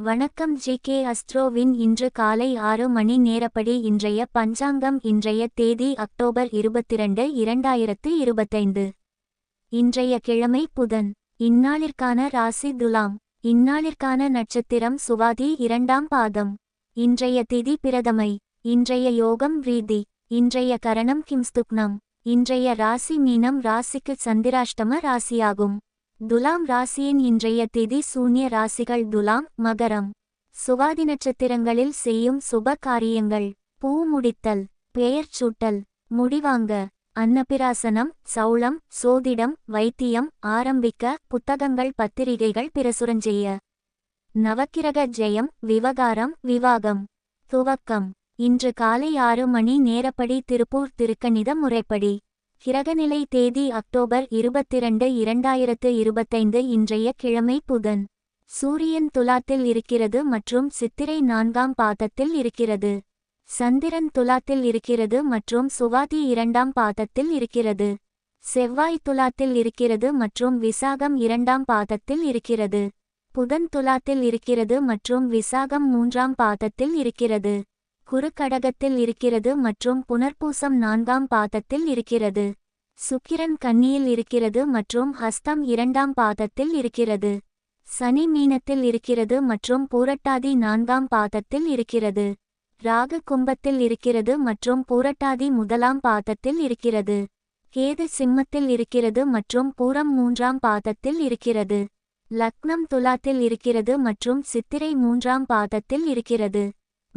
வணக்கம் J K அஸ்ட்ரோவின் இன்று காலை ஆறு மணி நேரப்படி இன்றைய பஞ்சாங்கம் இன்றைய தேதி அக்டோபர் இருபத்திரண்டு இரண்டாயிரத்து இருபத்தைந்து. இன்றைய கிழமை புதன். இந்நாளிற்கான ராசி துலாம். இந்நாளிற்கான நட்சத்திரம் சுவாதி இரண்டாம் பாதம். இன்றைய திதி பிரதமை. இன்றைய யோகம் ரீதி. இன்றைய கரணம் கிம்ஸ்துக்னம். இன்றைய ராசி மீனம் ராசிக்கு சந்திராஷ்டம ராசியாகும். துலாம் ராசியின் இன்றைய திதி சூன்ய ராசிகள் துலாம் மகரம். சுவாதி நட்சத்திரங்களில் செய்யும் சுப காரியங்கள். பூ முடித்தல் பெயர் சூட்டல் முடிவாங்க. அன்னபிராசனம் சௌளம் சோதிடம் வைத்தியம் ஆரம்பிக்க புத்தகங்கள் பத்திரிகைகள் பிரசுரஞ்செய்ய. நவக்கிரக ஜெயம் விவகாரம் விவாகம். துவக்கம். இன்று காலை ஆறு மணி நேரப்படி திருப்பூர் திருக்கணித முறைப்படி. கிரகநிலை தேதி அக்டோபர் இருபத்திரண்டு இரண்டாயிரத்து இருபத்தைந்து இன்றைய கிழமை புதன். சூரியன் துலாத்தில் இருக்கிறது மற்றும் சித்திரை நான்காம் பாதத்தில் இருக்கிறது. சந்திரன் துலாத்தில் இருக்கிறது மற்றும் சுவாதி இரண்டாம் பாதத்தில் இருக்கிறது. செவ்வாய் துலாத்தில் இருக்கிறது மற்றும் விசாகம் இரண்டாம் பாதத்தில் இருக்கிறது. புதன் துலாத்தில் இருக்கிறது மற்றும் விசாகம் மூன்றாம் பாதத்தில் இருக்கிறது. குறுக்கடகத்தில் இருக்கிறது மற்றும் புனர்பூசம் நான்காம் பாதத்தில் இருக்கிறது. சுக்கிரன் கன்னியில் இருக்கிறது மற்றும் ஹஸ்தம் இரண்டாம் பாதத்தில் இருக்கிறது. சனி மீனத்தில் இருக்கிறது மற்றும் பூரட்டாதி நான்காம் பாதத்தில் இருக்கிறது. ராகு கும்பத்தில் இருக்கிறது மற்றும் பூரட்டாதி முதலாம் பாதத்தில் இருக்கிறது. கேது சிம்மத்தில் இருக்கிறது மற்றும் பூரம் மூன்றாம் பாதத்தில் இருக்கிறது. லக்னம் துலாத்தில் இருக்கிறது மற்றும் சித்திரை மூன்றாம் பாதத்தில் இருக்கிறது.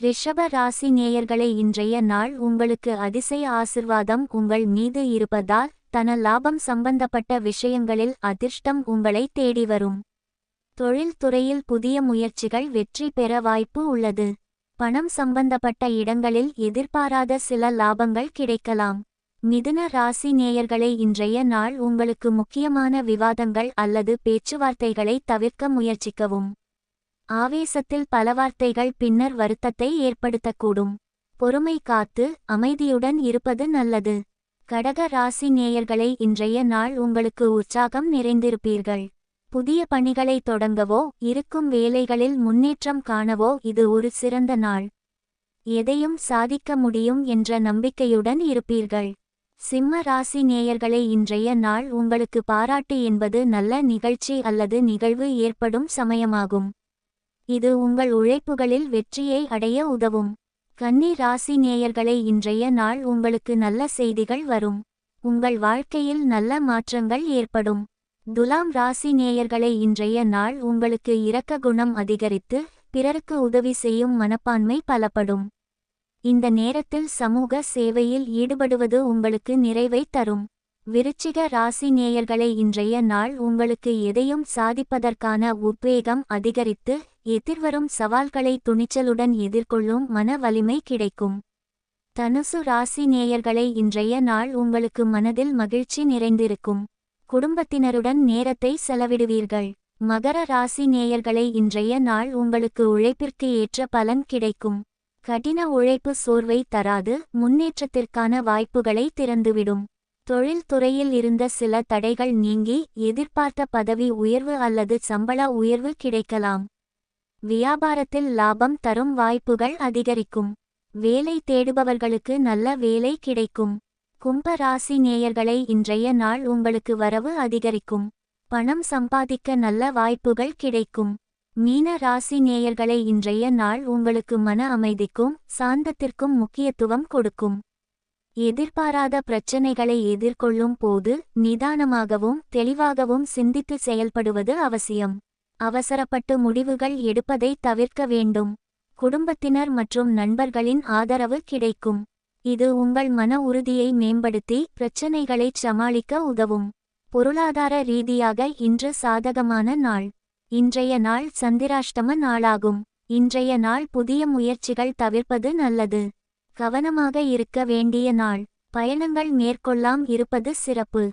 ரிஷப ராசி நேயர்களை இன்றைய நாள் உங்களுக்கு அதிசய ஆசிர்வாதம் உங்கள் மீது இருப்பதால் தன லாபம் சம்பந்தப்பட்ட விஷயங்களில் அதிர்ஷ்டம் உங்களை தேடி வரும். தொழில்துறையில் புதிய முயற்சிகள் வெற்றி பெற வாய்ப்பு உள்ளது. பணம் சம்பந்தப்பட்ட இடங்களில் எதிர்பாராத சில லாபங்கள் கிடைக்கலாம். மிதுன ராசி நேயர்களை இன்றைய நாள் உங்களுக்கு முக்கியமான விவாதங்கள் அல்லது பேச்சுவார்த்தைகளை தவிர்க்க முயற்சிக்கவும். ஆவேசத்தில் பல வார்த்தைகள் பின்னர் வருத்தத்தை ஏற்படுத்தக்கூடும். பொறுமை காத்து அமைதியுடன் இருப்பது நல்லது. கடக ராசி நேயர்களை இன்றைய நாள் உங்களுக்கு உற்சாகம் நிறைந்திருப்பீர்கள். புதிய பணிகளை தொடங்கவோ இருக்கும் வேலைகளில் முன்னேற்றம் காணவோ இது ஒரு சிறந்த நாள். எதையும் சாதிக்க முடியும் என்ற நம்பிக்கையுடன் இருப்பீர்கள். சிம்ம ராசி நேயர்களை இன்றைய நாள் உங்களுக்கு பாராட்டு என்பது நல்ல நிகழ்ச்சி அல்லது நிகழ்வு ஏற்படும் சமயமாகும். இது உங்கள் உழைப்புகளில் வெற்றியை அடைய உதவும். கன்னி ராசி நேயர்களை இன்றைய நாள் உங்களுக்கு நல்ல செய்திகள் வரும். உங்கள் வாழ்க்கையில் நல்ல மாற்றங்கள் ஏற்படும். துலாம் ராசி நேயர்களை இன்றைய நாள் உங்களுக்கு இரக்க குணம் அதிகரித்து பிறருக்கு உதவி செய்யும் மனப்பான்மை பலப்படும். இந்த நேரத்தில் சமூக சேவையில் ஈடுபடுவது உங்களுக்கு நிறைவை தரும். விருச்சிக ராசி நேயர்களை இன்றைய நாள் உங்களுக்கு எதையும் சாதிப்பதற்கான உத்வேகம் அதிகரித்து எதிர்வரும் சவால்களை துணிச்சலுடன் எதிர்கொள்ளும் மன வலிமை கிடைக்கும். தனுசு ராசி நேயர்களை இன்றைய நாள் உங்களுக்கு மனதில் மகிழ்ச்சி நிறைந்திருக்கும். குடும்பத்தினருடன் நேரத்தை செலவிடுவீர்கள். மகர ராசி நேயர்களை இன்றைய நாள் உங்களுக்கு உழைப்பிற்கு ஏற்ற பலன் கிடைக்கும். கடின உழைப்பு சோர்வை தராது முன்னேற்றத்திற்கான வாய்ப்புகளை திறந்துவிடும். தொழில்துறையில் இருந்த சில தடைகள் நீங்கி எதிர்பார்த்த பதவி உயர்வு அல்லது சம்பள உயர்வு கிடைக்கலாம். வியாபாரத்தில் லாபம் தரும் வாய்ப்புகள் அதிகரிக்கும். வேலை தேடுபவர்களுக்கு நல்ல வேலை கிடைக்கும். கும்ப ராசி நேயர்களை இன்றைய நாள் உங்களுக்கு வரவு அதிகரிக்கும். பணம் சம்பாதிக்க நல்ல வாய்ப்புகள் கிடைக்கும். மீன ராசி நேயர்களை இன்றைய நாள் உங்களுக்கு மன அமைதிக்கும் சாந்தத்திற்கும் முக்கியத்துவம் கொடுக்கும். எதிர்பாராத பிரச்சினைகளை எதிர்கொள்ளும் போது நிதானமாகவும் தெளிவாகவும் சிந்தித்து செயல்படுவது அவசியம். அவசரப்பட்டு முடிவுகள் எடுப்பதை தவிர்க்க வேண்டும். குடும்பத்தினர் மற்றும் நண்பர்களின் ஆதரவு கிடைக்கும். இது உங்கள் மன உறுதியை மேம்படுத்தி பிரச்சனைகளைச் சமாளிக்க உதவும். பொருளாதார ரீதியாக இன்று சாதகமான நாள். இன்றைய நாள் சந்திராஷ்டம நாளாகும். இன்றைய நாள் புதிய முயற்சிகள் தவிர்ப்பது நல்லது. கவனமாக இருக்க வேண்டிய நாள். பயணங்கள் மேற்கொள்ளாம் இருப்பது சிறப்பு.